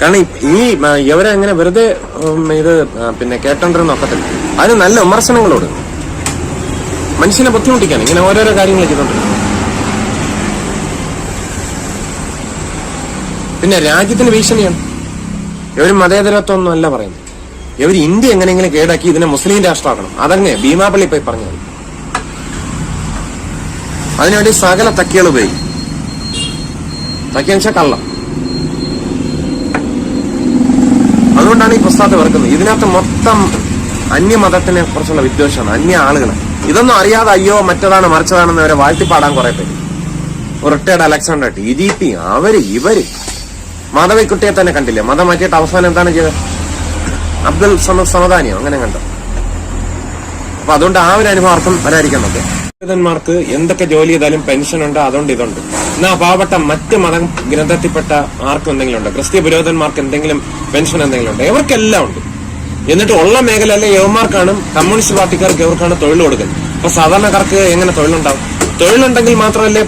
കാരണം ഈ ഇവരെ അങ്ങനെ വെറുതെ ഇത് പിന്നെ കേട്ടോണ്ടെന്ന് നോക്കത്തില്ല അതിന് നല്ല വിമർശനങ്ങളോട് മനുഷ്യനെ ബുദ്ധിമുട്ടിക്കാൻ ഇങ്ങനെ ഓരോരോ കാര്യങ്ങൾ ചെയ്തോണ്ടിരിക്കുന്നത് പിന്നെ രാജ്യത്തിന് ഭീഷണിയാണ് ഇവർ മതേതരത്വമൊന്നും അല്ല പറയുന്നത് ഇവർ ഇന്ത്യ എങ്ങനെയെങ്കിലും കേടാക്കി ഇതിനെ മുസ്ലിം രാഷ്ട്രമാക്കണം അതന്നെ ഭീമാപള്ളി പോയി പറഞ്ഞത് അതിനുവേണ്ടി സകല തക്കികൾ ഉപയോഗിക്കും തക്കിയെന്ന് വെച്ചാൽ കള്ളം അതുകൊണ്ടാണ് ഈ പ്രസ്ഥാനത്തെ വെറുക്കുന്നത് ഇതിനകത്ത് മൊത്തം അന്യമതത്തിനെ കുറിച്ചുള്ള വിദ്വേഷമാണ് അന്യ ആളുകൾ ഇതൊന്നും അറിയാതെ അയ്യോ മറ്റതാണ് മറിച്ചതാണെന്ന് അവരെ വാഴ്ത്തിപ്പാടാൻ കുറെ പേര് retired Alexander T G P അവര് ഇവര് മതവിക്കുട്ടിയെ തന്നെ കണ്ടില്ല മതം മാറ്റിയിട്ട് അവസാനം എന്താണ് ചെയ്തത് അബ്ദുൽ സമദ് സമദാനിയോ അങ്ങനെ കണ്ടോ അപ്പൊ അതുകൊണ്ട് ആ ഒരു അനുഭവം വരായിരിക്കാം നമുക്ക് നോക്കെ എന്തൊക്കെ ജോലി ചെയ്താലും പെൻഷൻ ഉണ്ട് അതുകൊണ്ട് ഇതുണ്ട് എന്നാ പാവപ്പെട്ട മറ്റ് മത ഗ്രന്ഥത്തിൽപ്പെട്ട ആർക്കും എന്തെങ്കിലും ഉണ്ടോ ക്രിസ്ത്യ പുരോഹിതന്മാർക്ക് എന്തെങ്കിലും പെൻഷൻ എന്തെങ്കിലും ഉണ്ടോ ഇവർക്കെല്ലാം ഉണ്ട് എന്നിട്ട് ഉള്ള അല്ലെ യവന്മാർക്കാണ് കമ്മ്യൂണിസ്റ്റ് പാർട്ടിക്കാർക്ക് ഇവർക്കാണ് തൊഴിൽ കൊടുക്കുന്നത് അപ്പൊ സാധാരണക്കാർക്ക് എങ്ങനെ തൊഴിലുണ്ടാവും തൊഴിലുണ്ടെങ്കിൽ മാത്രമല്ലേ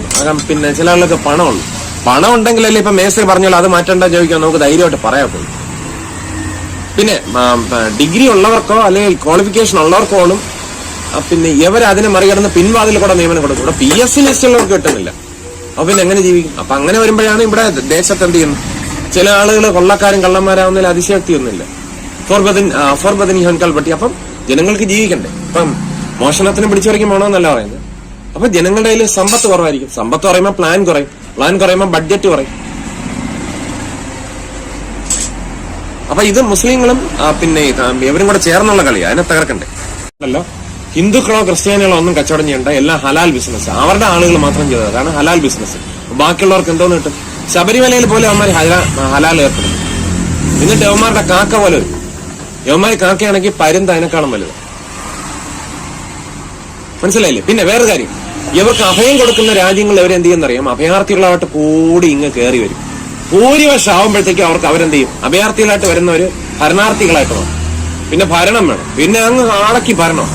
പിന്നെ ചില ആളുകൾക്ക് പണമുള്ളൂ പണം ഉണ്ടെങ്കിലല്ലേ ഇപ്പൊ മേസെ പറഞ്ഞോളൂ അത് മാറ്റണ്ട ചോദിക്കാൻ നമുക്ക് ധൈര്യമായിട്ട് പറയാൻ പോകും പിന്നെ ഡിഗ്രി ഉള്ളവർക്കോ അല്ലെങ്കിൽ ക്വാളിഫിക്കേഷൻ ഉള്ളവർക്കോളും പിന്നെ ഇവരതിനെ മറികടന്ന് പിൻവാതിൽ കൂടെ നിയമനം കൊടുക്കും ഇവിടെ പി എസ് സി ഉള്ളവർക്ക് കിട്ടുന്നില്ല അപ്പൊ പിന്നെ എങ്ങനെ ജീവിക്കും അപ്പൊ അങ്ങനെ വരുമ്പോഴാണ് ഇവിടെ ദേശത്ത് എന്ത് ചെയ്യുന്നത് ചില ആളുകൾ കൊള്ളക്കാരും കള്ളന്മാരാവുന്നതിൽ അതിശക്തിയൊന്നുമില്ല ഫോർബദിൻ ഫോർബദിൻ പട്ടി അപ്പം ജനങ്ങൾക്ക് ജീവിക്കണ്ടേ അപ്പം മോഷണത്തിന് പിടിച്ചു വരയ്ക്കും വേണമെന്നല്ല പറയുന്നത് അപ്പൊ ജനങ്ങളുടെ കയ്യിൽ സമ്പത്ത് കുറവായിരിക്കും സമ്പത്ത് കുറയുമ്പോൾ പ്ലാൻ കുറയും പ്ലാൻ കുറയുമ്പോൾ ബഡ്ജറ്റ് കുറയും അപ്പൊ ഇത് മുസ്ലിങ്ങളും പിന്നെ ഇവരും കൂടെ ചേർന്നുള്ള കളി അതിനെ തകർക്കണ്ടേ അല്ലോ ഹിന്ദുക്കളോ ക്രിസ്ത്യാനികളോ ഒന്നും കച്ചവടം ചെയ്യേണ്ട എല്ലാം ഹലാൽ ബിസിനസ് അവരുടെ ആളുകൾ മാത്രം ചെയ്തത് അതാണ് ഹലാൽ ബിസിനസ് ബാക്കിയുള്ളവർക്ക് എന്തോന്ന് കിട്ടും ശബരിമലയിൽ പോലെ അവന്മാർ ഹലാൽ ഏർപ്പെടും എന്നിട്ട് യവന്മാരുടെ കാക്ക പോലെ വരും യവന്മാര് കാക്കയാണെങ്കിൽ പരുന്ത് അതിനെക്കാളും വലുത് മനസ്സിലായില്ലേ പിന്നെ വേറെ കാര്യം ഇവർക്ക് അഭയം കൊടുക്കുന്ന രാജ്യങ്ങൾ ഇവരെന്ത് ചെയ്യുന്നറിയാം അഭയാർത്ഥികളായിട്ട് കൂടി ഇങ്ങ് കയറി വരും ഭൂരിപക്ഷം ആവുമ്പോഴത്തേക്കും അവർക്ക് അവരെന്ത് ചെയ്യും അഭയാർത്ഥികളായിട്ട് വരുന്നവര് ഭരണാർത്ഥികളായിട്ട് മാറും പിന്നെ ഭരണം വേണം പിന്നെ അങ്ങ് ആളക്കി ഭരണം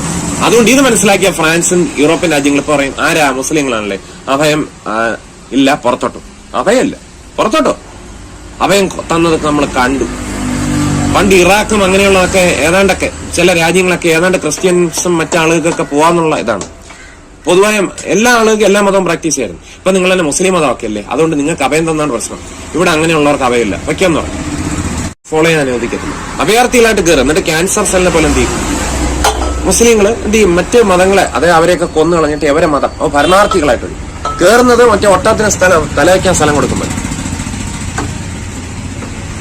അതുകൊണ്ട് ഇത് മനസ്സിലാക്കിയ ഫ്രാൻസും യൂറോപ്യൻ രാജ്യങ്ങൾ ഇപ്പൊ പറയും ആരാ മുസ്ലിങ്ങളാണല്ലേ അഭയം ഇല്ല പുറത്തോട്ടോ അഭയമല്ല പുറത്തോട്ടോ അഭയം തന്നതൊക്കെ നമ്മൾ കണ്ടു പണ്ട് ഇറാഖും അങ്ങനെയുള്ളതൊക്കെ ഏതാണ്ടൊക്കെ ചില രാജ്യങ്ങളൊക്കെ ഏതാണ്ട് ക്രിസ്ത്യൻസും മറ്റാളുകൾക്കൊക്കെ പോവാന്നുള്ള ഇതാണ് പൊതുവായ എല്ലാ ആളുകൾക്കും എല്ലാ മതവും പ്രാക്ടീസ് ചെയ്യുന്നു ഇപ്പൊ നിങ്ങൾ തന്നെ മുസ്ലിം മതമൊക്കെ അല്ലേ അതുകൊണ്ട് നിങ്ങൾക്ക് അഭയം തന്നാണ് പ്രശ്നം ഇവിടെ അങ്ങനെയുള്ളവർക്ക് അഭയമില്ല വയ്ക്കാന്ന് പറഞ്ഞു ഫോളോ ചെയ്യാൻ അനുവദിക്കത്തില്ല അഭയാർത്ഥികളായിട്ട് കയറും എന്നിട്ട് ക്യാൻസർ സെല്ലിനെ പോലെ എന്ത് ചെയ്യും മുസ്ലിങ്ങൾ എന്ത് ചെയ്യും മറ്റ് മതങ്ങളെ അതായത് അവരെയൊക്കെ കൊന്നു കളഞ്ഞിട്ട് എവരെ മതം അവ ഭരണാർത്ഥികളായിട്ട് കയറുന്നത് മറ്റേ ഒട്ടത്തിന് സ്ഥലം തലവയ്ക്കാൻ സ്ഥലം കൊടുക്കുമ്പോൾ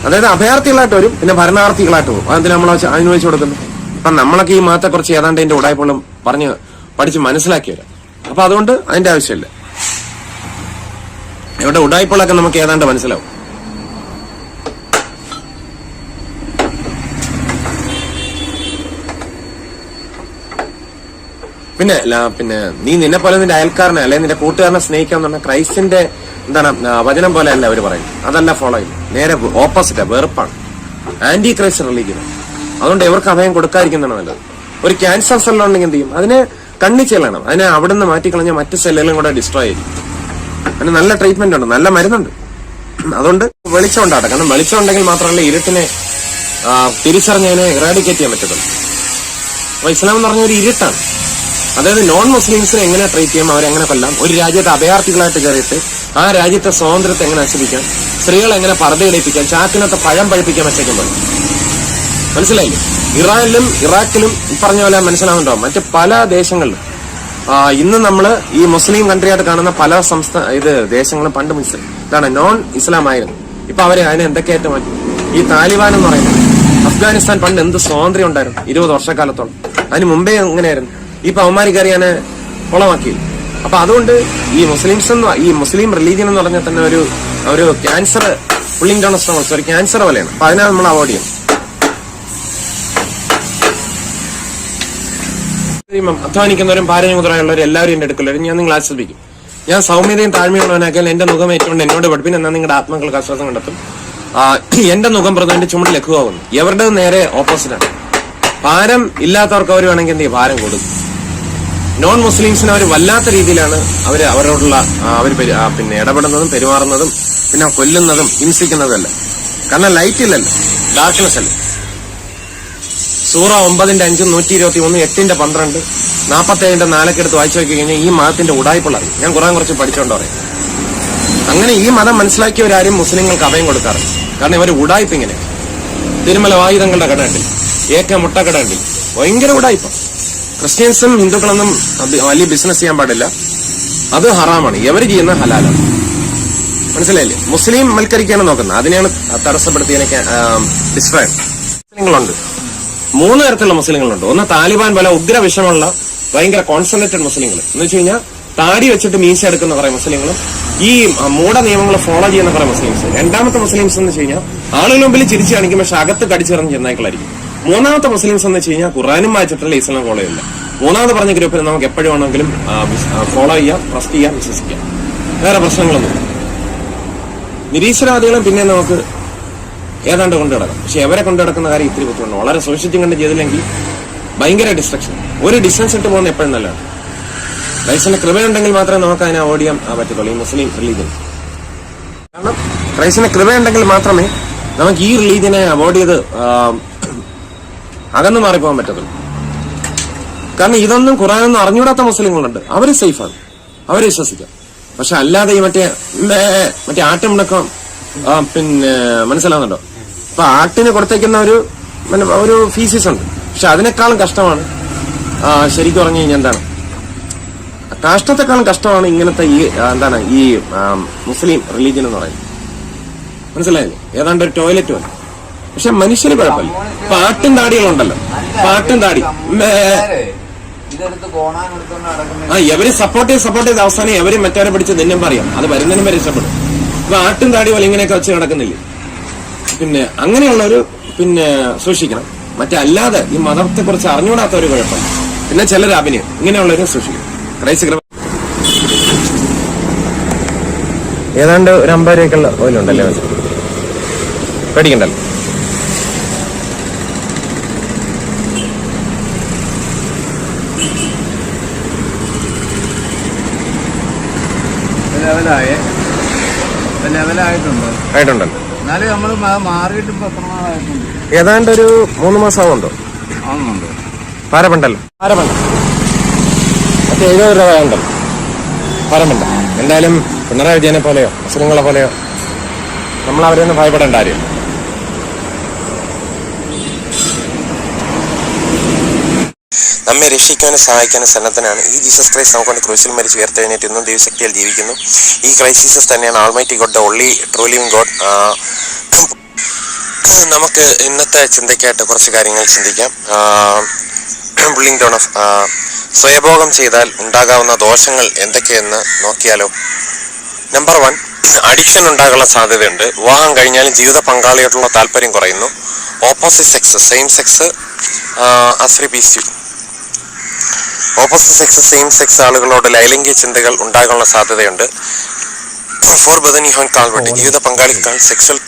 അതായത് അഭയാർത്ഥികളായിട്ട് വരും പിന്നെ ഭരണാർത്ഥികളായിട്ട് വരും അതെന്തിനാ നമ്മൾ അനുവദിച്ചു കൊടുക്കുന്നു അപ്പൊ നമ്മളൊക്കെ ഈ മതത്തെ കുറച്ച് ഏതാണ്ട് എൻ്റെ ഉടായ്പകളും പറഞ്ഞ് പഠിച്ച് മനസ്സിലാക്കിയവരാ അപ്പൊ അതുകൊണ്ട് അതിന്റെ ആവശ്യമില്ല ഇവിടെ ഉടായ്പകളൊക്കെ നമുക്ക് ഏതാണ്ട് മനസ്സിലാവും പിന്നെ പിന്നെ നീ നിന്നെ പോലെ നിന്റെ അയൽക്കാരനെ അല്ലെ നിന്റെ കൂട്ടുകാരനെ സ്നേഹിക്കാന്ന് പറഞ്ഞാൽ ക്രൈസ്റ്റിന്റെ എന്താണ് വചനം പോലെ അല്ല അവര് പറയും അതല്ല ഫോളോ ചെയ്യും നേരെ ഓപ്പോസിറ്റാ വെറുപ്പാണ് ആന്റി ക്രൈസ്റ്റ് റിലീജിയൻ അതുകൊണ്ട് ഇവർക്ക് അഭയം കൊടുക്കാതിരിക്കുന്നതാണ് നല്ലത് ഒരു ക്യാൻസർ സെല്ലുണ്ടെങ്കിൽ എന്ത് ചെയ്യും അതിനെ കണ്ണി ചെല്ലണം അതിനെ അവിടെ നിന്ന് മാറ്റിക്കളഞ്ഞാൽ മറ്റു സെല്ലുകളും കൂടെ ഡിസ്ട്രോയ് ചെയ്യും അതിന് നല്ല ട്രീറ്റ്മെന്റ് ഉണ്ട് നല്ല മരുന്നുണ്ട് അതുകൊണ്ട് വെളിച്ചം ഉണ്ടാകട്ടെ കാരണം വെളിച്ചം ഉണ്ടെങ്കിൽ മാത്രമല്ല ഇരുട്ടിനെ തിരിച്ചറിഞ്ഞതിനെ ഇറാഡിക്കേറ്റ് ചെയ്യാൻ പറ്റത്തുള്ളൂ അപ്പൊ ഇസ്ലാം എന്ന് പറഞ്ഞ ഒരു ഇരുട്ടാണ് അതായത് നോൺ മുസ്ലിംസിനെ എങ്ങനെ ട്രീറ്റ് ചെയ്യാം അവരെങ്ങനെ കൊല്ലാം ഒരു രാജ്യത്തെ അഭയാർത്ഥികളായിട്ട് കയറിയിട്ട് ആ രാജ്യത്തെ സ്വാതന്ത്ര്യത്തെ എങ്ങനെ നശിപ്പിക്കാം സ്ത്രീകളെ എങ്ങനെ പറതയിടിപ്പിക്കാം ചാക്കിനകത്ത് പഴം പഴിപ്പിക്കാൻ വെച്ചേക്കുമ്പോൾ മനസ്സിലായില്ലേ ഇറാനിലും ഇറാഖിലും പറഞ്ഞ പോലെ മനസ്സിലാവുന്നുണ്ടാവും മറ്റ് പല ദേശങ്ങളിലും ഇന്ന് നമ്മൾ ഈ മുസ്ലിം കൺട്രി ആയിട്ട് കാണുന്ന പല സംസ്ഥാന ഇത് ദേശങ്ങളും പണ്ട് മുസ്ലിം ഇതാണ് നോൺ ഇസ്ലാം ആയിരുന്നു ഇപ്പൊ അവരെ അതിനെ എന്തൊക്കെയായിട്ട് മാറ്റി ഈ താലിബാൻ എന്ന് പറയുന്നത് അഫ്ഗാനിസ്ഥാൻ പണ്ട് എന്ത് സ്വാതന്ത്ര്യം ഉണ്ടായിരുന്നു ഇരുപത് വർഷക്കാലത്തോളം അതിന് മുമ്പേ എങ്ങനെയായിരുന്നു ഈ പവന്മാർ കയറി ഞാൻ അപ്പൊ അതുകൊണ്ട് ഈ മുസ്ലിംസ് എന്ന് ഈ മുസ്ലിം റിലീജിയൻ എന്ന് പറഞ്ഞാൽ തന്നെ ഒരു ഒരു ക്യാൻസർ പുള്ളിംഗ് ഡോൺ സ്റ്റോമസ് ഒരു ക്യാൻസർ പോലെയാണ് അപ്പൊ അതിനാണ് നമ്മൾ അവോയ്ഡ് ചെയ്യും അധ്വാനിക്കുന്നവരും പാരഞ്ഞു മുതലായുള്ളവരും എല്ലാവരും എന്റെ അടുക്കലും ഞാൻ നിങ്ങളെ ആശ്രദിക്കും ഞാൻ സൗമ്യതയും താഴ്മയുള്ളവനാക്കിയാൽ എന്റെ മുഖം ഏറ്റുകൊണ്ട് എന്നോട് പഠിപ്പിന് എന്നാൽ നിങ്ങളുടെ ആത്മാക്കൾക്ക് ആശ്വാസം കണ്ടെത്തും എന്റെ മുഖം പ്രധാന ചുമട് ലഘുവാകുന്നു എവരുടെ നേരെ ഓപ്പോസിറ്റാണ് ഭാരം ഇല്ലാത്തവർക്ക് അവർ വേണമെങ്കിൽ എന്ത് ഭാരം കൊടുക്കും നോൺ മുസ്ലിംസിന് അവർ വല്ലാത്ത രീതിയിലാണ് അവർ അവരോടുള്ള അവർ പിന്നെ ഇടപെടുന്നതും പെരുമാറുന്നതും പിന്നെ കൊല്ലുന്നതും ഹിംസിക്കുന്നതല്ല കാരണം ലൈറ്റ് ഇല്ലല്ലോ ഡാർക്ക്നെസ് അല്ല സൂറ ഒമ്പതിന്റെ അഞ്ചും നൂറ്റി ഇരുപത്തി ഒന്ന് എട്ടിന്റെ പന്ത്രണ്ട് നാൽപ്പത്തേഴിന്റെ നാലൊക്കെ എടുത്ത് വായിച്ചു നോക്കി കഴിഞ്ഞാൽ ഈ മതത്തിന്റെ ഉടായ്പുള്ളറി ഞാൻ കുറെ കുറച്ച് പഠിച്ചോണ്ട് പറയും അങ്ങനെ ഈ മതം മനസ്സിലാക്കിയവരാരും മുസ്ലിങ്ങൾക്ക് അഭയം കൊടുക്കാറ് കാരണം ഇവർ ഉടായ്പ ഇങ്ങനെ തിരുമല ആയുധങ്ങളുടെ കടയുണ്ട് ഏക്ക മുട്ട കടയുണ്ട് ഭയങ്കര ഉടായ്പം ക്രിസ്ത്യൻസും ഹിന്ദുക്കളൊന്നും വലിയ ബിസിനസ് ചെയ്യാൻ പാടില്ല അത് ഹറാമാണ് എവർ ചെയ്യുന്ന ഹലാലാണ് മനസ്സിലായില്ലേ മുസ്ലിം മത്സരിക്കാണ് നോക്കുന്നത് അതിനെയാണ് തടസ്സപ്പെടുത്തിയതിനൊക്കെ ഡിസ്ട്രാക്ട് മുസ്ലിങ്ങളുണ്ട് മൂന്ന് തരത്തിലുള്ള മുസ്ലിങ്ങളുണ്ട് ഒന്ന് താലിബാൻ പോലെ ഉഗ്ര വിഷമുള്ള ഭയങ്കര കോൺസെൻട്രേറ്റഡ് മുസ്ലിങ്ങൾ എന്ന് വെച്ച് കഴിഞ്ഞാൽ താടി വെച്ചിട്ട് മീശ എടുക്കുന്ന കുറെ മുസ്ലിങ്ങളും ഈ മൂട നിയമങ്ങൾ ഫോളോ ചെയ്യുന്ന കുറെ മുസ്ലിംസ് രണ്ടാമത്തെ മുസ്ലിംസ് എന്ന് വെച്ച് കഴിഞ്ഞാൽ ആളുകൾ മുമ്പിൽ ചിരിച്ചു കാണിക്കും പക്ഷെ അകത്ത് കടിച്ചിറങ്ങി ചെന്നായിക്കളായിരിക്കും മൂന്നാമത്തെ മുസ്ലിംസ് എന്ന് വെച്ച് കഴിഞ്ഞാൽ ഖുറാനും വായിച്ചിട്ടുള്ള ഇസ്ലാം ഫോളോ ചെയ്യില്ല മൂന്നാമത് പറഞ്ഞ ഗ്രൂപ്പിൽ നമുക്ക് എപ്പോഴും ആണെങ്കിലും ഫോളോ ചെയ്യാം ട്രസ്റ്റ് ചെയ്യാം വിശ്വസിക്കാം വേറെ പ്രശ്നങ്ങളൊന്നും നിരീശ്വരവാദികളും പിന്നെ നമുക്ക് ഏതാണ്ട് കൊണ്ടു കിടക്കാം പക്ഷെ അവരെ കൊണ്ടു കാര്യം ഇത്തിരി ബുദ്ധിമുട്ടുണ്ട് വളരെ സൂക്ഷിച്ചും കണ്ട് ചെയ്തില്ലെങ്കിൽ ഭയങ്കര ഡിസ്ട്രക്ഷൻ ഒരു ഡിസ്റ്റൻസ് ഇട്ട് പോകുന്ന എപ്പോഴും നല്ലതാണ് ക്രൈസ്റ്റിന്റെ കൃപയുണ്ടെങ്കിൽ മാത്രമേ നമുക്ക് അതിനെ അവോയ്ഡ് ചെയ്യാൻ പറ്റത്തുള്ളൂ ഈ മുസ്ലിം റിലീജിയൻ കാരണം ക്രൈസ്റ്റിന്റെ കൃപയുണ്ടെങ്കിൽ മാത്രമേ നമുക്ക് ഈ റിലീജിയനെ അവോയ്ഡ് ചെയ്ത് അകന്നു മാറിപ്പോകാൻ പറ്റത്തില്ല കാരണം ഇതൊന്നും ഖുറാനൊന്നും അറിഞ്ഞുകൂടാത്ത മുസ്ലിങ്ങളുണ്ട് അവര് സേഫാണ് അവരെ വിശ്വസിക്കാം പക്ഷെ അല്ലാതെ ഈ മറ്റേ മറ്റേ ആട്ടം മുടക്കം പിന്നെ മനസ്സിലാവുന്നുണ്ടോ അപ്പൊ ആട്ടിന് കൊടുത്തേക്കുന്ന ഒരു ഒരു ഫീസീസ് ഉണ്ട് പക്ഷെ അതിനേക്കാളും കഷ്ടമാണ് ശരിക്കും പറഞ്ഞു കഴിഞ്ഞാൽ എന്താണ് കാഷ്ടത്തെക്കാളും കഷ്ടമാണ് ഇങ്ങനത്തെ ഈ എന്താണ് ഈ മുസ്ലിം റിലീജിയൻ എന്ന് പറയുന്നത് മനസ്സിലായില്ലേ ഏതാണ്ട് ഒരു ടോയ്ലറ്റ് പോലെ പക്ഷെ മനുഷ്യന് കുഴപ്പമില്ല പാട്ടും താടികളുണ്ടല്ലോ പാട്ടും താടി ആ എവര് സപ്പോർട്ട് ചെയ്ത് സപ്പോർട്ട് ചെയ്ത് അവസാനം എവരും മറ്റവരെ പിടിച്ച് നിന്നും പറയാം അത് വരുന്നതിന് വരെ ഇഷ്ടപ്പെടും ഇപ്പൊ ആട്ടും താടി പോലെ ഇങ്ങനെയൊക്കെ വെച്ച് നടക്കുന്നില്ലേ പിന്നെ അങ്ങനെയുള്ളൊരു പിന്നെ സൂക്ഷിക്കണം മറ്റല്ലാതെ ഈ മതത്തെ കുറിച്ച് അറിഞ്ഞുകൂടാത്ത ഒരു കുഴപ്പം പിന്നെ ചിലർ അഭിനയം ഇങ്ങനെയുള്ളവരും സൂക്ഷിക്കണം ക്രൈസ് ഏതാണ്ട് ഒരു അമ്പത് രൂപയ്ക്കുള്ള ഓയിലുണ്ടല്ലേ പേടിക്കണ്ടല്ലോ നമ്മൾ മാറിയിട്ട് ഏതാണ്ട് ഒരു മൂന്ന് മാസമാവുന്നുണ്ടോ ആവുന്നുണ്ട് പാരപ്പണ്ടല്ലോ രൂപ എന്തായാലും പിണറായി വിജയനെ പോലെയോ മുസ്ലിങ്ങളെ പോലെയോ നമ്മൾ അവരെയൊന്നും ഭയപ്പെടേണ്ട ആരും നമ്മെ രക്ഷിക്കാനും സഹായിക്കാനും സന്നദ്ധനാണ് ഈ ജീസസ് ക്രൈസ്റ്റ് നമുക്കൊണ്ട് ക്രൂശിൽ മരിച്ച് ഉയർത്തെഴുന്നേറ്റ് ഇന്നും ദൈവശക്തിയിൽ ജീവിക്കുന്നു ഈ ക്രൈസ്റ്റ് തന്നെയാണ് almighty God the only true God നമുക്ക് ഇന്നത്തെ ചിന്തയ്ക്കായിട്ട് കുറച്ച് കാര്യങ്ങൾ ചിന്തിക്കാം ബുള്ളിംഗ് ഡൗൺ ഓഫ് സ്വയഭോഗം ചെയ്താൽ ഉണ്ടാകാവുന്ന ദോഷങ്ങൾ എന്തൊക്കെയെന്ന് നോക്കിയാലോ നമ്പർ വൺ അഡിക്ഷൻ ഉണ്ടാകാനുള്ള സാധ്യതയുണ്ട് വിവാഹം കഴിഞ്ഞാലും ജീവിത പങ്കാളിയായിട്ടുള്ള താല്പര്യം കുറയുന്നു ഓപ്പോസിറ്റ് സെക്സ് സെയിം സെക്സ് അസ്രി പീസ്യു ഓപ്പോസിറ്റ് സെക്സ് സെയിം സെക്സ് ആളുകളോട് ലൈംഗിക ചിന്തകൾ ഉണ്ടാകാനുള്ള സാധ്യതയുണ്ട് ഗഫൂർ ബദനിഹോൻ കാൽവെട്ട് ജീവിത പങ്കാളികൾ സെക്സ്വൽ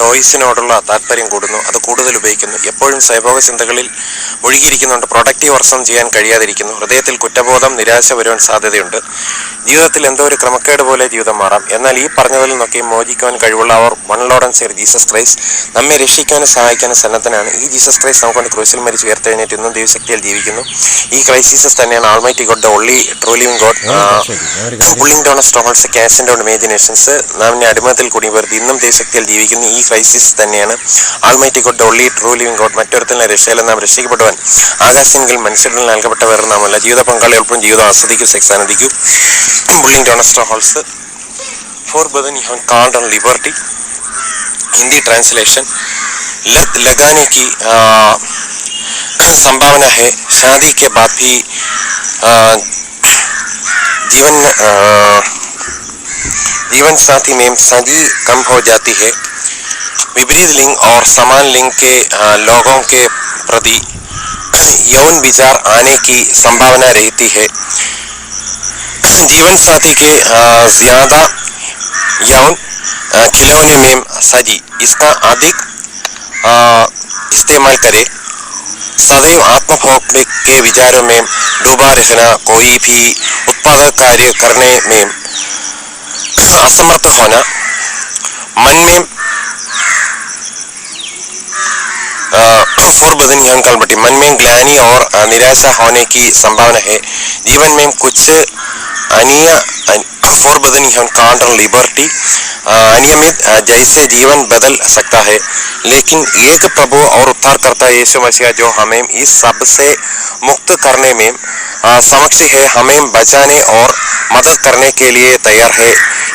ടോയ്സിനോടുള്ള താല്പര്യം കൂടുന്നു അത് കൂടുതൽ ഉപയോഗിക്കുന്നു എപ്പോഴും സൈബോഗ ചിന്തകളിൽ ഒഴുകിയിരിക്കുന്നുണ്ട് പ്രൊഡക്റ്റീവ് വർഷം ചെയ്യാൻ കഴിയാതിരിക്കുന്നു ഹൃദയത്തിൽ കുറ്റബോധം നിരാശ വരുവാൻ സാധ്യതയുണ്ട് ജീവിതത്തിൽ എന്തോ ഒരു ക്രമക്കേട് പോലെ ജീവിതം മാറാം എന്നാൽ ഈ പറഞ്ഞതിൽ നിന്നൊക്കെ മോചിക്കുവാൻ കഴിവുള്ള അവർ one lord and saviour Jesus Christ നമ്മെ രക്ഷിക്കാനും സഹായിക്കാനും സന്നദ്ധനാണ് ഈ ജീസസ് ക്രൈസ്റ്റ് നമുക്കൊണ്ട് ക്രൂസിൽ മരിച്ച് ഉയർത്തെഴുന്നേറ്റ് ഇന്നും ദൈവശക്തിയിൽ ജീവിക്കുന്നു ഈ ക്രൈസ്റ്റ് തന്നെയാണ് almighty God the only true God pulling down strongholds ക്യാഷിൻ്റെ ആൻഡ് ഇമേജിനേഷൻസ് നാമിനെ അടിമത്തിൽ കൂടി വെറുതെ ഇന്നും ദൈവശക്തിയിൽ ജീവിക്കുന്നു ഈ ക്രൈസിസ് തന്നെയാണ് almighty God only true living God മറ്റൊരുത്തിലെ രക്ഷയിൽ നാം രക്ഷിക്കപ്പെടുവാൻ ആകാശമെങ്കിൽ മനുഷ്യരിൽ നൽകപ്പെട്ട വേറെ നാമല്ല ജീവിത പങ്കാളി എളുപ്പം ജീവിതം ആസ്വദിക്കും sex ആനന്ദിക്കും pulling down strongholds forbidden you have called on liberty Hindi translation लत लगाने की आ, संभावना है शादी के बाद भी आ, जीवन आ, जीवन साथी में संजी कम हो जाती है विपरीत लिंग और समान लिंग के लोगों के प्रति यौन विचार आने की संभावना रहती है जीवन साथी के ज्यादा यौन खिलौने में सजी इसका अधिक इस्तेमाल करें सदैव आत्मभोग के विचारों में डूबा रहना कोई भी उत्पादक कार्य करने में असमर्थ होना मन में गफूर बदन कल बटी मन में ग्लानी और निराशा होने की संभावना है जीवन में कुछ अन्य फोर बदन कांटर लिबर्टी अनियमित जैसे जीवन बदल सकता है लेकिन एक प्रभु और करता यीशु मसीह जो हमें इस सब से मुक्त करने में समक्ष है हमें बचाने और मदद करने के लिए तैयार है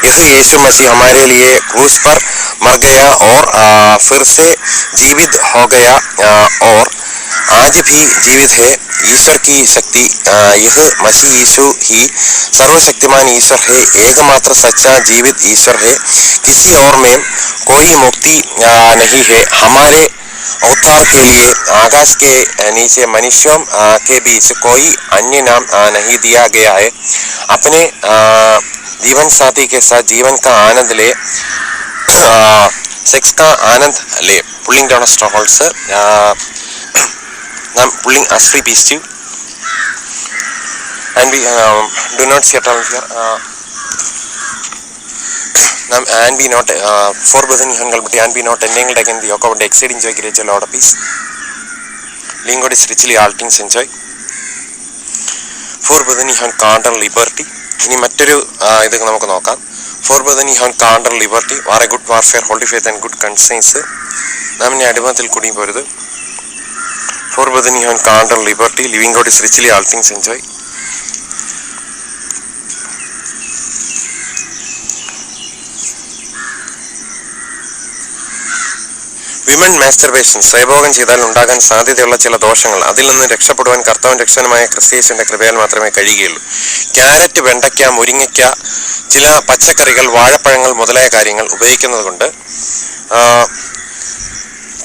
इसलिए यीशु मसीह हमारे लिए क्रूस पर मर गया और आ, फिर से जीवित हो गया आ, और आज भी जीवित है ईश्वर की शक्ति यह मसीह यीशु ही सर्वशक्तिमान ईश्वर है एकमात्र सच्चा जीवित ईश्वर है किसी और में कोई मुक्ति नहीं है हमारे उद्धार के लिए आकाश के अ, नीचे मनुष्यों अ, के बीच कोई अन्य नाम अ, नहीं दिया गया है अपने अ, जीवन साथी के साथ जीवन का आनंद ले सेक्स का आनंद ले पुलिंग डाउन स्ट्रॉहोल्ड्स നാം pulling അസ്ഫ്രീ പീസ്റ്റീവ് and be do not see at here നാം and be not four Besant you ഹൻ ആൻഡ് ബി നോട്ട് എന്തെങ്കിലും taken the account exceeding joy great Lord peace ലിങ്കോഡ് richly all things enjoy forbidden you കാണ്ടർ liberty ഇനി മറ്റൊരു ഇത് നമുക്ക് നോക്കാം ഫോർ ബസൻ യു കാണ്ടർ liberty war a good warfare holding faith and good conscience നാം ഇനി അടിമത്തിൽ കുടുങ്ങി പോരുത് ഫോർ ബസൻ യു കാണ്ടർ liberty living God is richly all things enjoy women masturbation സ്വയഭോഗം ചെയ്താൽ ഉണ്ടാകാൻ സാധ്യതയുള്ള ചില ദോഷങ്ങൾ അതിൽ നിന്ന് രക്ഷപ്പെടുവാൻ കർത്താവും രക്ഷനുമായ ക്രിസ്തീസിന്റെ കൃപയാൽ മാത്രമേ കഴിയുകയുള്ളൂ ക്യാരറ്റ് വെണ്ടയ്ക്ക മുരിങ്ങയ്ക്ക ചില പച്ചക്കറികൾ വാഴപ്പഴങ്ങൾ മുതലായ കാര്യങ്ങൾ ഉപയോഗിക്കുന്നത് കൊണ്ട്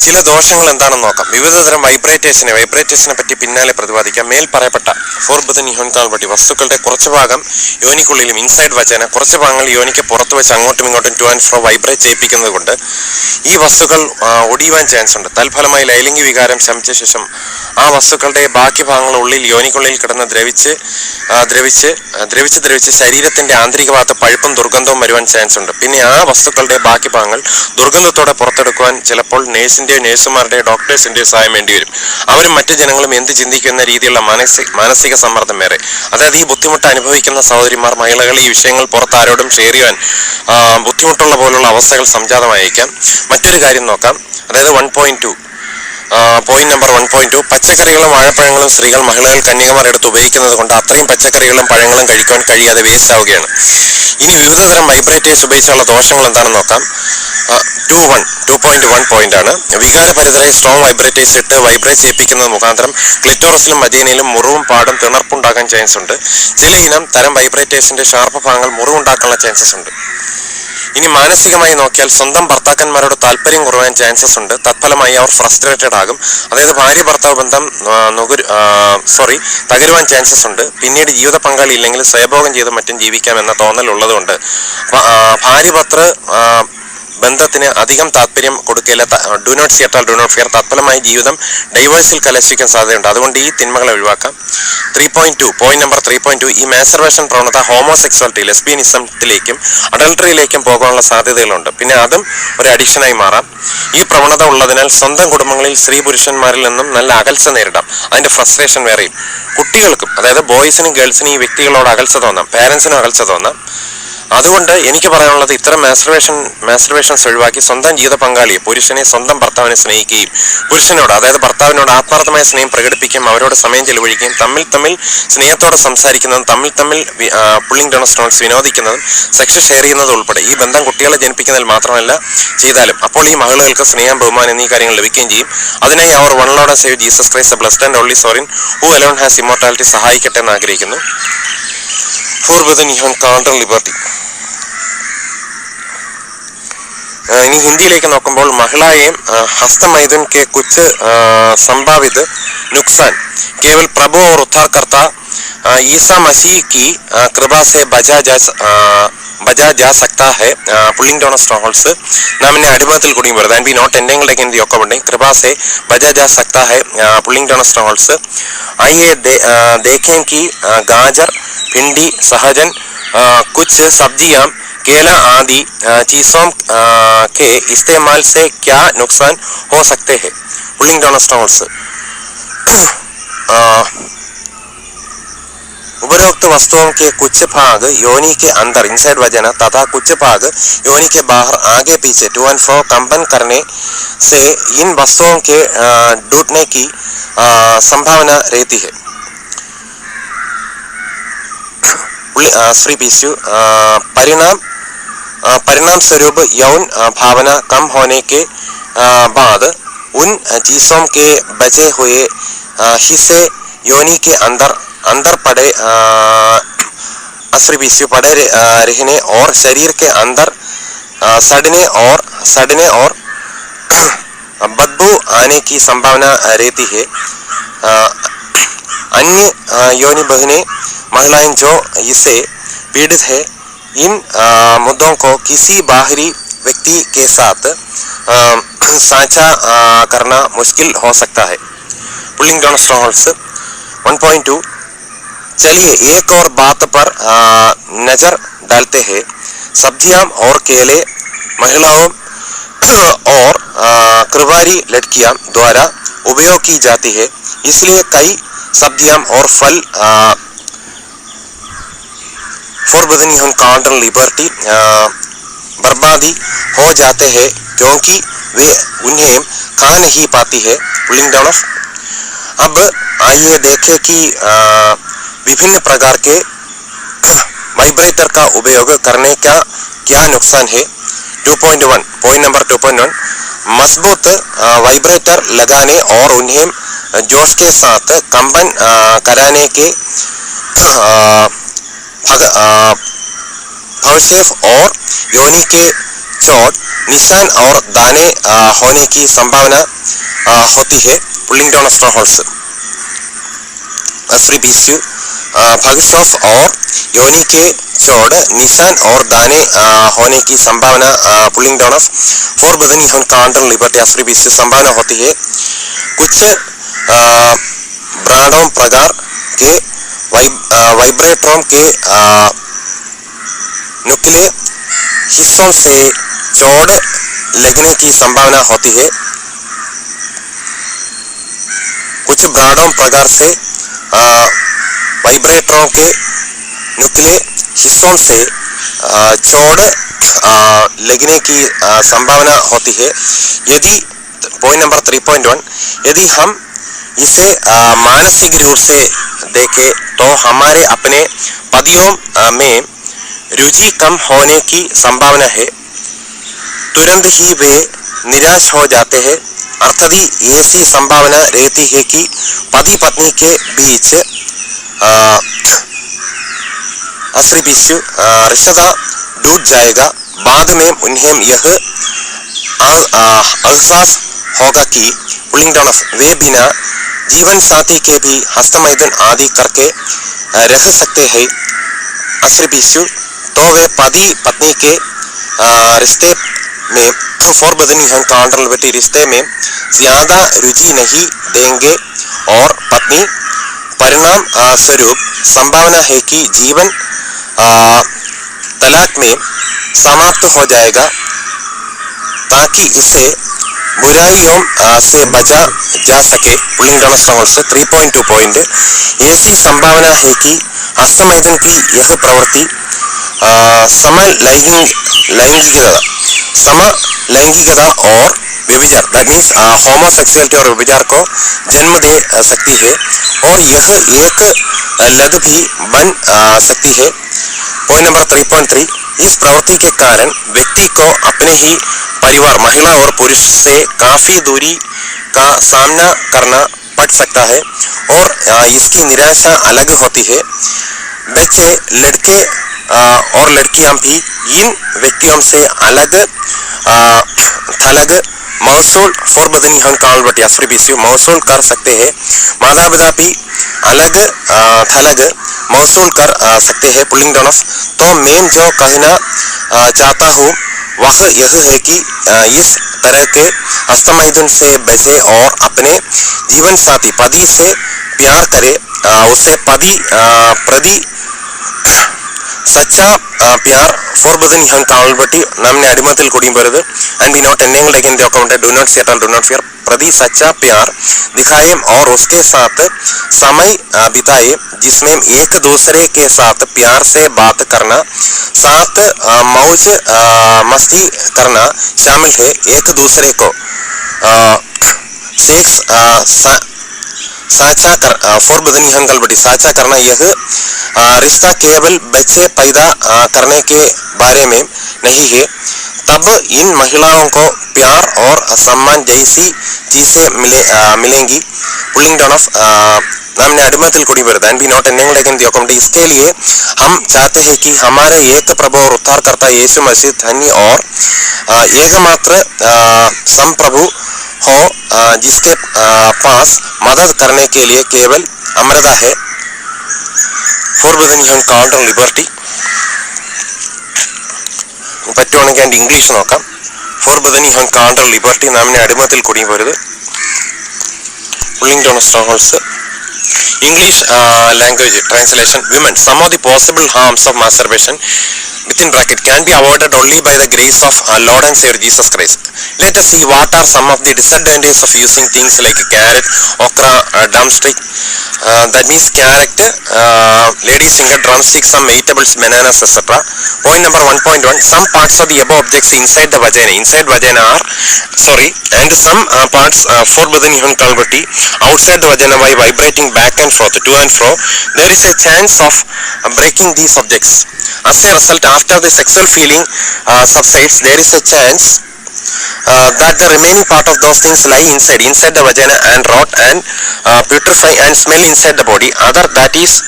ചില ദോഷങ്ങൾ എന്താണെന്ന് നോക്കാം വിവിധതരം വൈബ്രേറ്റേഴ്സിനെ വൈബ്രേറ്റേഴ്സിനെ പറ്റി പിന്നാലെ പ്രതിപാദിക്കാം മേൽ പറയപ്പെട്ട ഫോർബുദൻ യോൻ വസ്തുക്കളുടെ കുറച്ച് ഭാഗം യോനിക്കുള്ളിലും ഇൻസൈഡ് വചന കുറച്ച് ഭാഗങ്ങൾ യോനിക്ക് പുറത്ത് വെച്ച് അങ്ങോട്ടും ഇങ്ങോട്ടും ടു ആൻഡ് ഫ്രോ വൈബ്രേറ്റ് ചെയ്യിപ്പിക്കുന്നത് കൊണ്ട് ഈ വസ്തുക്കൾ ഒടിയുവാൻ ചാൻസ് ഉണ്ട് തൽഫലമായി ലൈലിംഗി വികാരം ശമിച്ച ശേഷം ആ വസ്തുക്കളുടെ ബാക്കി ഭാഗങ്ങൾ ഉള്ളിൽ യോനിക്കുള്ളിൽ കിടന്ന് ദ്രവിച്ച് ദ്രവിച്ച് ദ്രവിച്ച് ദ്രവിച്ച് ശരീരത്തിന്റെ ആന്തരിക ഭാഗത്ത് പഴുപ്പും ദുർഗന്ധവും വരുവാൻ ചാൻസ് ഉണ്ട് പിന്നെ ആ വസ്തുക്കളുടെ ബാക്കി ഭാഗങ്ങൾ ദുർഗന്ധത്തോടെ പുറത്തെടുക്കുവാൻ ചിലപ്പോൾ നേഴ്സിന്റെ ഡോക്ടേഴ്സിൻ്റെയോ നഴ്സുമാരുടെയോ ഡോക്ടേഴ്സിൻ്റെയോ സഹായം വേണ്ടി വരും അവരും മറ്റു ജനങ്ങളും എന്ത് ചിന്തിക്കുന്ന രീതിയിലുള്ള മാനസിക മാനസിക സമ്മർദ്ദം വേറെ അതായത് ഈ ബുദ്ധിമുട്ട് അനുഭവിക്കുന്ന സഹോദരിമാർ മഹിളകൾ ഈ വിഷയങ്ങൾ പുറത്ത് ആരോടും ഷെയർ ചെയ്യാൻ ബുദ്ധിമുട്ടുള്ള പോലുള്ള അവസ്ഥകൾ സംജാതമായേക്കാം മറ്റൊരു കാര്യം നോക്കാം അതായത് one point two point number one point two പച്ചക്കറികളും വാഴപ്പഴങ്ങളും സ്ത്രീകൾ മഹിളകൾ കന്യാകുമാർ എടുത്ത് ഉപയോഗിക്കുന്നത് കൊണ്ട് അത്രയും പച്ചക്കറികളും പഴങ്ങളും കഴിക്കാൻ കഴിയാതെ വേസ്റ്റ് ആവുകയാണ് ഇനി വിവിധതരം വൈബ്രേറ്റേഴ്സ് ഉപയോഗിച്ചുള്ള ദോഷങ്ങൾ എന്താണെന്ന് നോക്കാം two one two point one point ആണ് വികാരഭരിതരെ സ്ട്രോങ് വൈബ്രേറ്റേഴ്സ് ഇട്ട് വൈബ്രേറ്റ് ചെയ്യിപ്പിക്കുന്നത് മുഖാന്തരം ക്ലിറ്റോറസിലും മദീനയിലും മുറിവും പാടും തിണർപ്പുണ്ടാക്കാൻ ചാൻസ് ഉണ്ട് ചില ഇനം തരം വൈബ്രേറ്റേഴ്സിന്റെ ഷാർപ്പ് ഭാഗങ്ങൾ മുറിവുണ്ടാക്കാനുള്ള ചാൻസസ് ഉണ്ട് ഇനി മാനസികമായി നോക്കിയാൽ സ്വന്തം ഭർത്താക്കന്മാരോട് താല്പര്യം കുറവാൻ ചാൻസസ് ഉണ്ട് തത്ഫലമായി അവർ ഫ്രസ്ട്രേറ്റഡ് ആകും അതായത് ഭാര്യ ഭർത്താവ് ബന്ധം സോറി തകരുവാൻ ചാൻസസ് ഉണ്ട് പിന്നീട് ജീവിത പങ്കാളി ഇല്ലെങ്കിൽ സ്വയഭോഗം ചെയ്ത് മറ്റും എന്ന തോന്നൽ ഉള്ളതുകൊണ്ട് ഭാര്യ ഭർത്തൃ ബന്ധത്തിന് അധികം താല്പര്യം കൊടുക്കില്ല do not സിയറ്റാൽ do not fear തത്ഫലമായി ജീവിതം ഡൈവേഴ്സിൽ കലശിക്കാൻ സാധ്യതയുണ്ട് അതുകൊണ്ട് ഈ തിന്മകളെ ഒഴിവാക്കാം three point two point number three point two ഈ മാസർവേഷൻ പ്രവണത ഹോമോസെക്സ്വാലിറ്റി ലെസ്ബിയനിസത്തിലേക്കും അഡൾട്ടറിയിലേക്കും പോകാനുള്ള സാധ്യതകളുണ്ട് പിന്നെ അതും ഒരു അഡിക്ഷനായി മാറാം ഈ പ്രവണത ഉള്ളതിനാൽ സ്വന്തം കുടുംബങ്ങളിൽ സ്ത്രീ പുരുഷന്മാരിൽ നിന്നും നല്ല അകൽച്ച നേരിടാം അതിന്റെ ഫ്രസ്ട്രേഷൻ വേറെയും കുട്ടികൾക്കും അതായത് ബോയ്സിനും ഗേൾസിനും ഈ വ്യക്തികളോട് അകൽച്ച തോന്നാം പേരൻസിനും അകൽച്ച തോന്നാം അതുകൊണ്ട് എനിക്ക് പറയാനുള്ളത് ഇത്തരം മാസ്റ്റർവേഷൻ മാസ്റ്റർവേഷൻസ് ഒഴിവാക്കി സ്വന്തം ജീവിത പങ്കാളിയെ പുരുഷനെ സ്വന്തം ഭർത്താവിനെ സ്നേഹിക്കുകയും പുരുഷനോട് അതായത് ഭർത്താവിനോട് ആത്മാർത്ഥമായ സ്നേഹം പ്രകടിപ്പിക്കുകയും അവരോട് സമയം ചെലവഴിക്കുകയും തമ്മിൽ തമ്മിൽ സ്നേഹത്തോടെ സംസാരിക്കുന്നതും തമ്മിൽ തമ്മിൽ പുള്ളിംഗ് ഡെണസ്ട്രോൺസ് വിനോദിക്കുന്നതും സെക്സ് ഷെയർ ചെയ്യുന്നതും ഉൾപ്പെടെ ഈ ബന്ധം കുട്ടികളെ ജനിപ്പിക്കുന്നതിൽ മാത്രമല്ല ചെയ്താലും അപ്പോൾ ഈ മകളുകൾക്ക് സ്നേഹം ബഹുമാനം എന്നീ കാര്യങ്ങൾ ലഭിക്കുകയും ചെയ്യും അതിനായി അവർ one Lord save Jesus Christ blessed and only sovereign who alone has immortality സഹായിക്കട്ടെ എന്ന് ആഗ്രഹിക്കുന്നു ഫോർ വിതൻ യുവൻ കാണ്ടർ ലിബർട്ടി ഇനി ഹിന്ദിയിലേക്ക് നോക്കുമ്പോൾ മഹിളായേം ഹസ്തമൈതുൻ K Cooch സംഭാവിത് നുക്സാൻ Kewal Prabhu or ഉദ്ധാർകർത്ത Isa മസീ കി കൃപ സെ ബജാ ജാ ബജാ ജാ സക്ത ഹെ പുള്ളിംഗ് ഡോൺ സ്ട്രോങ് ഹോൾസ് നാം എന്നെ അനുഭവത്തിൽ കുടുങ്ങി വരുന്നത് ആൻഡ് ബി നോട്ട് എൻഡെങ്കിലെ എന്ത് യൊക്കമുണ്ട് കൃപ സെ ബജാ ജാ സക്ത ഹെ പുള്ളിംഗ് ഡോൺ സ്ട്രോങ് ഹോൾസ് ഐ എ ദേഖേം കി ഗാജർ ഭിണ്ടി സഹജൻ കുച്ച് സബ്ജിയാം केला आदि अ, चीज़ों अ, के इस्तेमाल से क्या नुकसान हो सकते हैं पुलिंग डाउन स्टॉल्स उपरोक्त वस्तुओं के कुछ भाग योनि के अंदर इनसाइड वजना तथा कुछ भाग योनि के बाहर आगे पीछे टू एंड फ्रो कंपन करने से इन वस्तुओं के अ, टूटने की अ, संभावना रहती है പുള്ളി ശ്രീപീശു പരിണാം പരിണാം സ്വരൂപ് യൗൻ ഭാവന കം ഹോനെ കെ ബാദ് उन चीज़ों के बचे हुए हिस्से योनि के अंदर अंदर पड़े अस्त्रविष्य पड़े रहने और शरीर के अंदर सड़ने और सड़ने और बदबू आने की संभावना रहती है अन्य योनि बहने महिलाएं जो इसे पीड़ित है इन आ, मुद्दों को किसी बाहरी व्यक्ति के साथ साझा करना मुश्किल हो सकता है pulling down strongholds one point two चलिए एक और बात पर आ, नजर डालते हैं सब्जियां और केले महिलाओं और कृवारी लड़कियां द्वारा उपयोग की जाती है इसलिए कई सब्जियां और फल आ, फोरबदनी ऑन कॉटन लिबर्टी बर्बादी हो जाते हैं क्योंकि वे उन्हें खा नहीं पाती है पुलिंग डाउन ऑफ अब आइए देखें कि विभिन्न प्रकार के वाइब्रेटर का उपयोग करने का क्या नुकसान है 2.1 पॉइंट वन पॉइंट नंबर 2.1 मजबूत वाइब्रेटर लगाने और उन्हें जोश के साथ कंपन कराने के आ, भग, अ, भवशेफ और योनि के चोट निशान और दाने अ, होने की संभावना अ, होती है pulling down straw holes Shri बीसु भगशोफ और योनि के चोट निशान और दाने अ, होने की संभावना pulling down of forbidden हम काउंटर लिबर्टी अश्री बीसु संभावना होती है कुछ अ, ब्रांडों प्रकार के वाइब्रेटोम uh, के न्यूक्लियर uh, हिस्सों से चौड़ लगने की संभावना होती है कुछ ब्राडों प्रकार से वाइब्रेटरों uh, के न्यूक्लियर हिस्सों से चौड़ लगने की संभावना होती है यदि point number three point one यदि हम इसे अ, मानसिक रूप से देखें तो हमारे अपने पदियों अ, में रुचि कम होने की संभावना है तुरंत ही वे निराश हो जाते हैं अर्थात ऐसी संभावना रहती है कि पति पत्नी के बीच अ, असली बिस्यु अ, रिश्ता टूट जाएगा बाद में उन्हें यह आ- आ, एहसास होगा कि पुलिंग डाउन ऑफ वे बिना जीवन साथी के भी हस्तमैदन आदि करके रह सकते हैं असर असरबीसु तो वे पति पत्नी के रिश्ते में तो फोर फोरबदनी हम कांडल तो बेटी रिश्ते में ज्यादा रुचि नहीं देंगे और पत्नी परिणाम स्वरूप संभावना है कि जीवन तलाक में समाप्त हो जाएगा ताकि उसे बुराइयों अ, से बचा जा सके पुलिंग डाउन स्ट्रॉन्ग से 3.2 पॉइंट ऐसी संभावना है कि हस्तमैदन की यह प्रवृत्ति अ, समलैंगिक लैंगिकता समलैंगिकता और व्यभिचार दैट मीन्स होमोसेक्सुअलिटी और व्यभिचार को जन्म दे अ, सकती है और यह एक अ, लत भी बन अ, सकती है point number three point three इस प्रवृत्ति के कारण व्यक्ति को अपने ही परिवार महिला और पुरुष से काफ़ी दूरी का सामना करना पड़ सकता है और इसकी निराशा अलग होती है वैसे लड़के और लड़कियां भी इन व्यक्तियों से अलग थलग मौसूल फौरबदनी हंकाल बट यासरी बीसी मौसूल कर सकते हैं मादा बदापी अलग थलग मौसूल कर सकते हैं पुलिंग डाउन ऑफ तो मेन जो कहना चाहता हूँ वह यह है कि इस तरह के अस्तमाइजन से बचे और अपने जीवन साथी पदी से प्यार करें उसे पदी प्रदी सच्चा We are 4% young Tamil Patti, Namne Adimathil Kudim Beradu, and we not entangled again the account, do not settle, do not fear. Pradi Sacha प्यार दिखाएं और Uske साथ समय बिताए जिसमें Ek दूसरे के साथ प्यार Se बात Karna, साथ Mauj Masti Karna, Shamil है Ek दूसरे को शेष साझा कर फॉर बदनी हन गलबटी साझा करना यह रिश्ता केवल बच्चे पैदा करने के बारे में नहीं है तब इन महिलाओं को प्यार और सम्मान जैसी चीज़ें मिले आ, मिलेंगी पुलिंग डाउन ऑफ हमने अडिमतल कुड़ी बरदा and be not enabled against the accommodate इसके लिए हम चाहते हैं कि हमारे एक प्रभु और उद्धारकर्ता यीशु मसीह धनी और एकमात्र संप्रभु हो अ, जिसके अ, पास मदद करने के लिए केवल अमृता है forbidden you called on liberty പറ്റുവാണെങ്കിൽ അതിൻ്റെ ഇംഗ്ലീഷ് നോക്കാം forbidden you called on liberty നാമിനെ അടിമത്തിൽ കുടുങ്ങി പോരുത് pulling down strongholds English uh, language translation women some of the within bracket can be avoided only by the grace of our Lord and Savior Jesus Christ. Let us see what are some of the disadvantages of using things like carrot, okra, uh, drumstick. Uh, that means carrot, uh, ladies finger, drumstick, some eatables, bananas, etc. Point number 1.1. Some parts of the above objects inside the vagina, inside vagina are, sorry, and some uh, parts uh, forbidden even culverty outside the vagina by vibrating back and forth, to and fro. There is a chance of breaking these objects. As a result, after the sexual feeling uh, subsides, there is a chance uh, that the remaining part of those things lie inside, inside the vagina and rot and uh, putrefy and smell inside the body. Other that is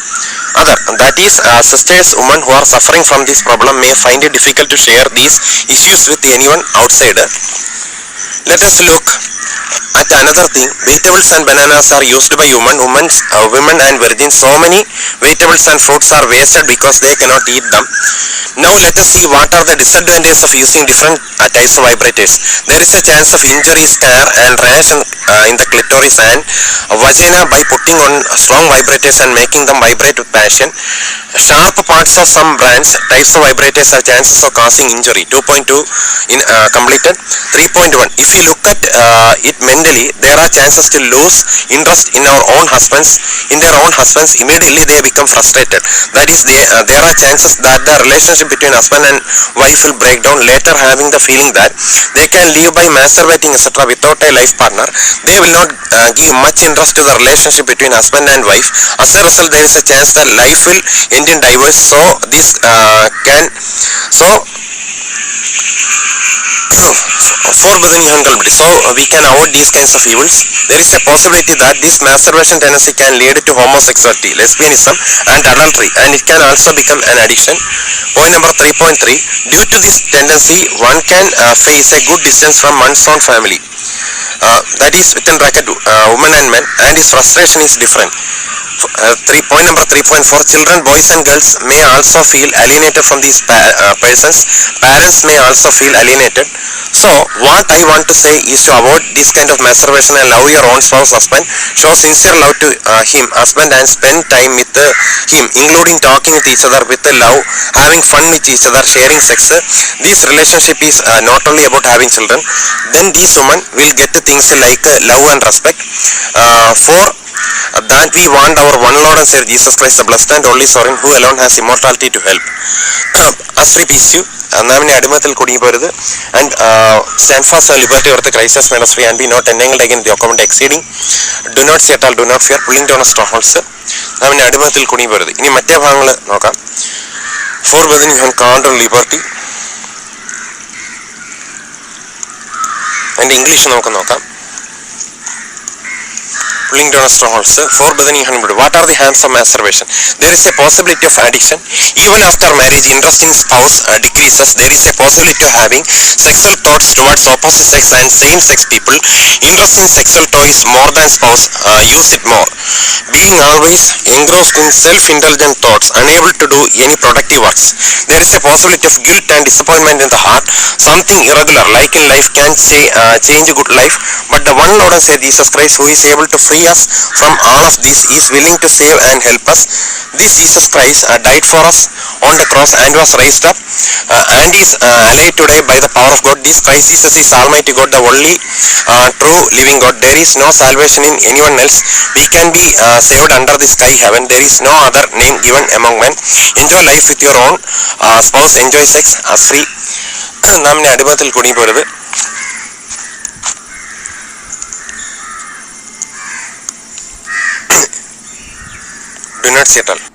other that is uh, sisters women who are suffering from this problem may find it difficult to share these issues with anyone outside Let us look at another thing. Vegetables and bananas are used by human, women, uh, women and virgins. So many vegetables and fruits are wasted because they cannot eat them. Now let us see what are the disadvantages of using different uh, types of vibrators. There is a chance of injuries, scar and rash and uh, in the clitoris and uh, vagina by putting on strong vibrators and making them vibrate with passion. Sharp parts of some brands, types of vibrators are chances of causing injury. 2.2 in uh, completed. 3.1. If you look at uh, it mentally, there are chances to lose interest in our own husbands, in their own husbands. Immediately they become frustrated. That is, they, uh, there are chances that the relationship between husband and wife will break down later having the feeling that they can live by masturbating etc without a life partner they will not uh, give much interest to the relationship between husband and wife. As a result, there is a chance that life will end in divorce. So this uh, can so for So we can avoid these kinds of evils. There is a possibility that this masturbation tendency can lead to homosexuality, lesbianism, and adultery, and it can also become an addiction. Point number 3.3. Due to this tendency, one can uh, face a good distance from one's own family. Uh, that is within bracket uh, women and men, and his frustration is different. Uh, three, point number 3.4 children boys and girls may also feel alienated from these pa uh, persons parents may also feel alienated so what i want to say is to avoid this kind of masturbation and love your own spouse husband show sincere love to uh, him husband and spend time with uh, him including talking with each other with the love having fun with each other sharing sex this relationship is uh, not only about having children then these women will get things like love and respect for Uh, that we want our one Lord and Savior Jesus Christ, the blessed and only sovereign, who alone has immortality to help. us repay you. നാമിനെ അടിമത്തിൽ കുടുങ്ങിപ്പോരുത് and stand fast liberty ഓർത്ത് crises made us free and be not എന്നെങ്കിലേ again document exceeding do not set all do not fear pulling down strongholds നാമിനെ അടിമത്തിൽ കുടുങ്ങിപ്പോരുത് ഇനി മറ്റേ ഭാഗങ്ങൾ നോക്കാം ഫോർ ബദൻ യു ഹാൻ കാണ്ടർ ലിബർട്ടി ആൻഡ് ഇംഗ്ലീഷ് നമുക്ക് നോക്കാം pulling down strongholds for Badani What are the harms of masturbation? There is a possibility of addiction. Even after marriage, interest in spouse uh, decreases. There is a possibility of having sexual thoughts towards opposite sex and same-sex people. Interest in sexual toys more than spouse. Uh, use it more. Being always engrossed in self-indulgent thoughts, unable to do any productive works. There is a possibility of guilt and disappointment in the heart. Something irregular, like in life, can ch uh, change good life. But the one Lord and Savior Jesus Christ, who is able to free free us from all of these, is willing to save and help us. This Jesus Christ uh, died for us on the cross and was raised up uh, and is uh, alive today by the power of God. This Christ Jesus is Almighty God, the only uh, true living God. There is no salvation in anyone else. We can be uh, saved under the sky heaven. There is no other name given among men. Enjoy life with your own uh, spouse. Enjoy sex as free. നാം ഇനി അടിമത്തിൽ കുടുങ്ങി do not settle